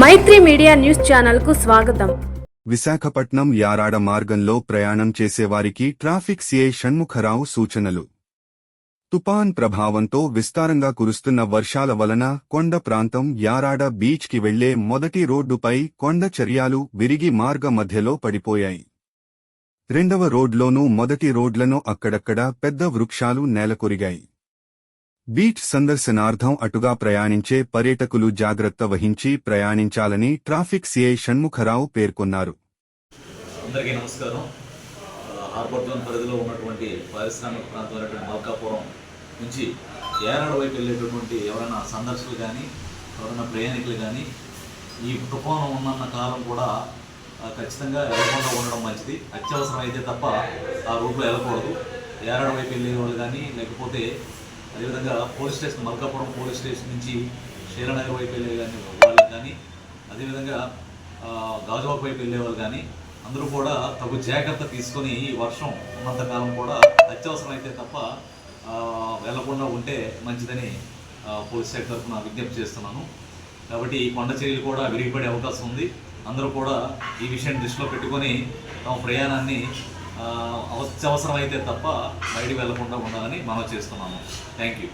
మైత్రి media news ఛానల్కు స్వాగతం. విశాఖపట్నం యారాడ మార్గంలో ప్రయాణం చేసేవారికి ట్రాఫిక్ సిఐ షణ్ముఖరావు సూచనలు. తుపాన్ ప్రభావంతో విస్తారంగా కురుస్తున్న వర్షాల వలన కొండ ప్రాంతం యారాడ బీచ్కి వెళ్ళే మొదటి రోడ్డుపై కొండ చర్యాలు విరిగి మార్గ మధ్యలో పడిపోయాయి. రెండవ రోడ్లోనూ మొదటి రోడ్లను అక్కడక్కడ పెద్ద వృక్షాలు నేలకొరిగాయి. బీచ్ సందర్శనార్థం అటుగా ప్రయాణించే పర్యాటకులు జాగ్రత్త వహించి ప్రయాణించాలని ట్రాఫిక్ సిఐ షణ్ముఖరావు పేర్కొన్నారు. అందరికీ నమస్కారం. హార్బర్ జోన్ పరిధిలో ఉన్నటువంటి పారిశ్రామిక ప్రాంతమైనటువంటి మల్కాపురం నుంచి ఏనాడు వైపు వెళ్ళేటటువంటి ఎవరైనా సందర్శకులు కానీ ఎవరైనా ప్రయాణికులు కానీ ఈ తుఫాను ఉన్నన్న కాలం కూడా ఖచ్చితంగా వెళ్ళకుండా ఉండడం మంచిది. అత్యవసరం అయితే తప్ప ఆ రూట్లో వెళ్ళకూడదు. ఏనాడు వైపు వెళ్ళే వాళ్ళు కానీ లేకపోతే అదేవిధంగా police station Malkapuram police station నుంచి శీలనగర్ వైపు వెళ్ళే కానీ వాళ్ళకి కానీ అదేవిధంగా గాజువాక్ వైపు వెళ్ళే వాళ్ళు కానీ అందరూ కూడా తగు జాగ్రత్త తీసుకొని ఈ వర్షం ఉన్నంతకాలం కూడా అత్యవసరం అయితే తప్ప వెళ్ళకుండా వెళ్ళకుండా ఉంటే మంచిదని పోలీస్ శాఖ తరఫున విజ్ఞప్తి చేస్తున్నాను. కాబట్టి ఈ కొండ చర్యలు కూడా విరిగిపడే అవకాశం ఉంది. అందరూ కూడా ఈ విషయాన్ని దృష్టిలో పెట్టుకొని తమ ప్రయాణాన్ని ఆ, తప్ప బయటికి వెళ్ళకుండా ఉండాలని మనం చేస్తున్నాము. Thank you